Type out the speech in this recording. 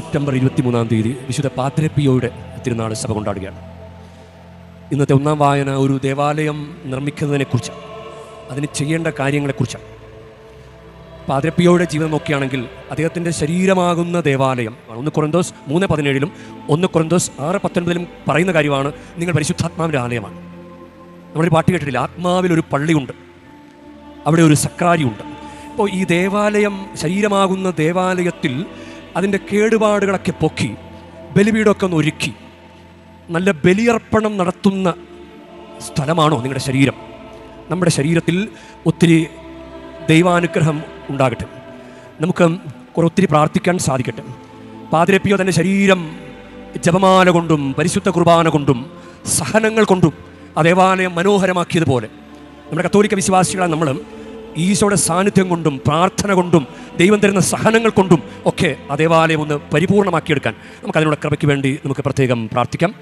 September ഇരുപത്തിമൂന്നാം തീയതി വിശുദ്ധ പാത്രപ്പിയോയുടെ തിരുനാൾ സഭ കൊണ്ടാടുകയാണ്. ഇന്നത്തെ ഒന്നാം വായന ഒരു ദേവാലയം നിർമ്മിക്കുന്നതിനെക്കുറിച്ച് അതിന് ചെയ്യേണ്ട കാര്യങ്ങളെക്കുറിച്ചാണ്. പാതിരപ്പിയോയുടെ ജീവിതം നോക്കുകയാണെങ്കിൽ അദ്ദേഹത്തിന്റെ ശരീരമാകുന്ന ദേവാലയം. ഒന്ന് കൊറന്തോസ് മൂന്ന് പതിനേഴിലും ഒന്ന് കൊറന്തോസ് ആറ് പത്തൊൻപതിലും പറയുന്ന കാര്യമാണ് നിങ്ങൾ പരിശുദ്ധാത്മാവിന്റെ ആലയമാണ്. നമ്മളൊരു പാട്ട് കേട്ടിട്ടില്ല? ആത്മാവിലൊരു പള്ളിയുണ്ട് അവിടെ ഒരു സക്രാരിയുണ്ട്. അപ്പോൾ ഈ ദേവാലയം ശരീരമാകുന്ന ദേവാലയത്തിൽ അതിന്റെ കേടുപാടുകളൊക്കെ പൊക്കി ബലിപീഠമൊക്കെ ഒന്ന് ഒരുക്കി. നല്ല ബലിയർപ്പണം നടത്തുന്ന സ്ഥലമാണോ നിങ്ങളുടെ ശരീരം? നമ്മുടെ ശരീരത്തിൽ ഒത്തിരി ദൈവാനുഗ്രഹം ഉണ്ടാകട്ടെ. നമുക്ക് കുറെ ഒത്തിരി പ്രാർത്ഥിക്കാൻ സാധിക്കട്ടെ. പാതിരപ്പിയോ തന്റെ ശരീരം ജപമാല കൊണ്ടും പരിശുദ്ധ കുർബാന കൊണ്ടും സഹനങ്ങൾ കൊണ്ടും ആ ദേവാലയം മനോഹരമാക്കിയതുപോലെ. നമ്മുടെ കത്തോലിക്ക വിശ്വാസികളാണ് നമ്മൾ ഈശോയുടെ സാന്നിധ്യം കൊണ്ടും പ്രാർത്ഥന കൊണ്ടും ദൈവം തരുന്ന സഹനങ്ങൾ കൊണ്ടും ഒക്കെ ആ ദേവാലയം ഒന്ന് പരിപൂർണമാക്കിയെടുക്കാൻ നമുക്ക് അതിനുള്ള കൃപയ്ക്ക് വേണ്ടി നമുക്ക് പ്രത്യേകം പ്രാർത്ഥിക്കാം.